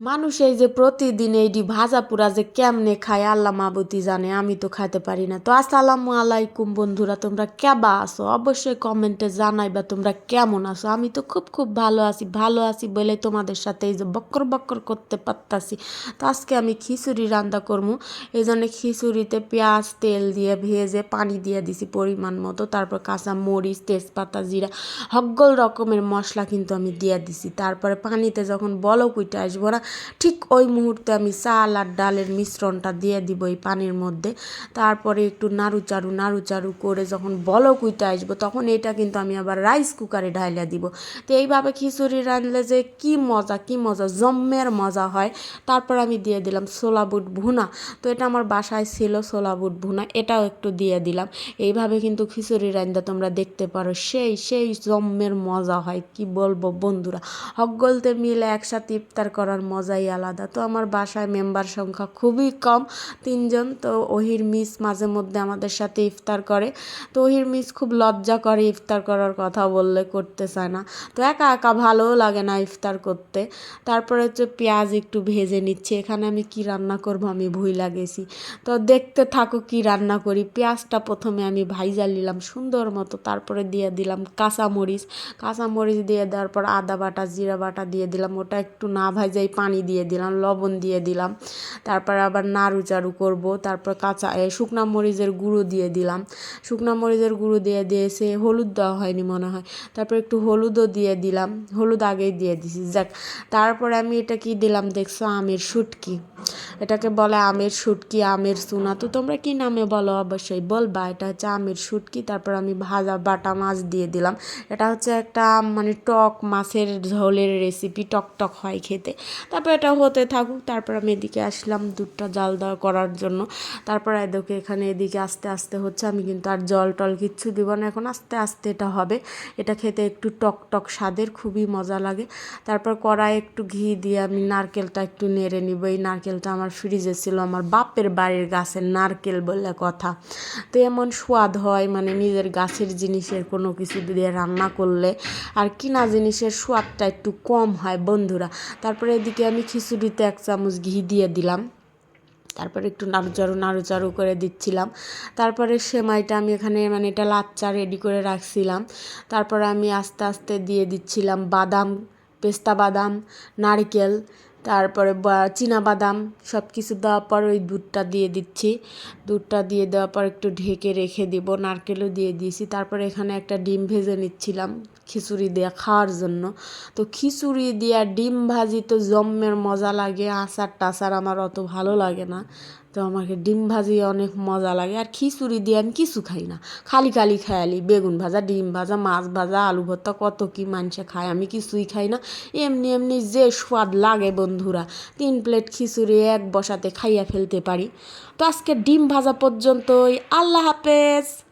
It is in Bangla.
মানুষ এই যে প্রতিদিন এইটি ভাজা পুরা যে কেমনে খায়, আল্লাহ মাবুতি জানে, আমি তো খাইতে পারি না। তো আসসালামু আলাইকুম বন্ধুরা, তোমরা কেবা আছো? অবশ্যই কমেন্টে জানাইবা তোমরা কেমন আছো? আমি তো খুব খুব ভালো আছি ভালো আছি বলে তোমাদের সাথে এই যে বক্কর বক্কর করতে পারতাছি। তো আজকে আমি খিচুড়ি রান্না করব এই জন্য খিচুড়িতে পেঁয়াজ, তেল দিয়ে ভেজে পানি দিয়ে দিছি পরিমাণ মতো। তারপর কাঁচা মরিচ, তেজপাতা, জিরা হগল রকমের মশলা কিন্তু আমি দিয়ে দিছি। তারপরে পানিতে যখন বলক উইটা আসব না ঠিক ওই মুহূর্তে আমি চাল আর ডালের মিশ্রণটা দিয়ে দিব এই পানির মধ্যে। তারপরে একটু নাড়ু চারু নাড়ু চারু করে যখন বলক আসব, তখন এটা কিন্তু আমি আবার রাইস কুকারে ঢাইলা দিব। তো এইভাবে খিচুড়ি রাঁধলে যে কি মজা কি মজা, জম্মের মজা হয়। তারপর আমি দিয়ে দিলাম ছোলা বুট ভুনা। তো এটা আমার বাসায় ছিল ছোলা বুট ভুনা, এটাও একটু দিয়ে দিলাম। এইভাবে কিন্তু খিচুড়ি রান্দা তোমরা দেখতে পারো সেই সেই জম্মের মজা হয়, কি বলব বন্ধুরা? হকগলতে মিলে একসাথে ইফতার করার মজাই আলাদা। তো আমার বাসায় মেম্বার সংখ্যা খুবই কম, তিনজন। তো ওহির মিস মাঝে মধ্যে আমাদের সাথে ইফতার করে। তো ওহির মিস খুব লজ্জা করে ইফতার করার কথা বললে করতে চায় না। তো একা একা ভালোও লাগে না ইফতার করতে। তারপরে হচ্ছে পেঁয়াজ একটু ভেজে নিচ্ছি। এখানে আমি কি রান্না করব আমি ভুই লাগেছি তো দেখতে থাকো কি রান্না করি। পেঁয়াজটা প্রথমে আমি ভাইজা নিলাম সুন্দর মতো। তারপরে দিয়ে দিলাম কাঁচামরিচ। কাঁচামরিচ দিয়ে দেওয়ার পর আদা বাটা, জিরা বাটা দিয়ে দিলাম। ওটা একটু না ভাজাই পানি দিয়ে দিলাম, লবণ দিয়ে দিলাম। তারপর আবার নাড়ু চাড়ু করব, তারপর কাঁচা শুকনা মরিচের গুঁড়ো দিয়ে দিলাম। শুকনা মরিচের গুঁড়ো দিয়ে দিয়েছে, হলুদ দেওয়া হয়নি মনে হয়। তারপর একটু হলুদও দিয়ে দিলাম, হলুদ আগেই দিয়ে দিছি। যাক, তারপরে আমি এটা কি দিলাম দেখছ? আমের শুটকি। এটাকে বলে আমের শুটকি, আমের সুনা তো তোমরা কি নামে বলো? অবশ্যই বলবা। এটা হচ্ছে আমের শুটকি। তারপর আমি ভাজা বাটা মাছ দিয়ে দিলাম। এটা হচ্ছে একটা মানে টক মাছের ঝোলের রেসিপি টক টক হয় খেতে। তারপর এটা হতে থাকুক, তারপর আমি এদিকে আসলাম দুধটা জাল দেওয়া করার জন্য। তারপর এদিকে এখানে এদিকে আস্তে আস্তে হচ্ছে, আমি কিন্তু আর জল টল কিচ্ছু দিব না। এখন আস্তে আস্তে এটা হবে। এটা খেতে একটু টক টক স্বাদের, খুবই মজা লাগে। তারপর কড়াই একটু ঘি দিয়ে আমি নারকেলটা একটু নেড়ে নিব। এই নারকেলটা আমার ফ্রিজে ছিল, আমার বাপের বাড়ির গাছের নারকেল বলে কথা। তো এমন স্বাদ হয় মানে নিজের গাছের জিনিসের কোনো কিছু দিয়ে রান্না করলে। আর কিনা জিনিসের স্বাদটা একটু কম হয় বন্ধুরা। তারপরে এদিকে আমি খিচুড়িতে এক চামচ ঘি দিয়ে দিলাম। তারপরে একটু নাড়ুচাড়ু নাড়ুচাড়ু করে দিচ্ছিলাম। তারপরে সেমাইটা আমি এখানে মানে এটা লাচ্চা রেডি করে রাখছিলাম। তারপরে আমি আস্তে আস্তে দিয়ে দিচ্ছিলাম বাদাম, পেস্তা বাদাম, নারকেল। তারপরে বাদাম সব কিছু দেওয়ার পর ওই দুধটা দিয়ে দিচ্ছি। দুধটা দিয়ে দেওয়ার পর একটু ঢেকে রেখে দেবো, নারকেলও দিয়ে দিয়েছি। তারপরে এখানে একটা ডিম ভেজে নিচ্ছিলাম খিচুড়ি দিয়ে খাওয়ার জন্য। তো খিচুড়ি দিয়ে ডিম ভাজি তো জম্মের মজা লাগে আচার টাচার আমার অত ভালো লাগে না। তো আমাকে ডিম ভাজি অনেক মজা লাগে। আর খিচুড়ি দিয়ে আমি কিছু খাই না। খালি খালি খায়ালি বেগুন ভাজা, ডিম ভাজা, মাছ ভাজা, আলু ভর্তা, কত কি মানুষে খায়, আমি কিছুই খাই না। এমনি এমনি যে স্বাদ লাগে বন্ধুরা, তিন প্লেট খিচুড়ি এক বসাতে খাইয়া ফেলতে পারি। তো আজকে ডিম ভাজা পর্যন্তই। আল্লাহ হাফেজ।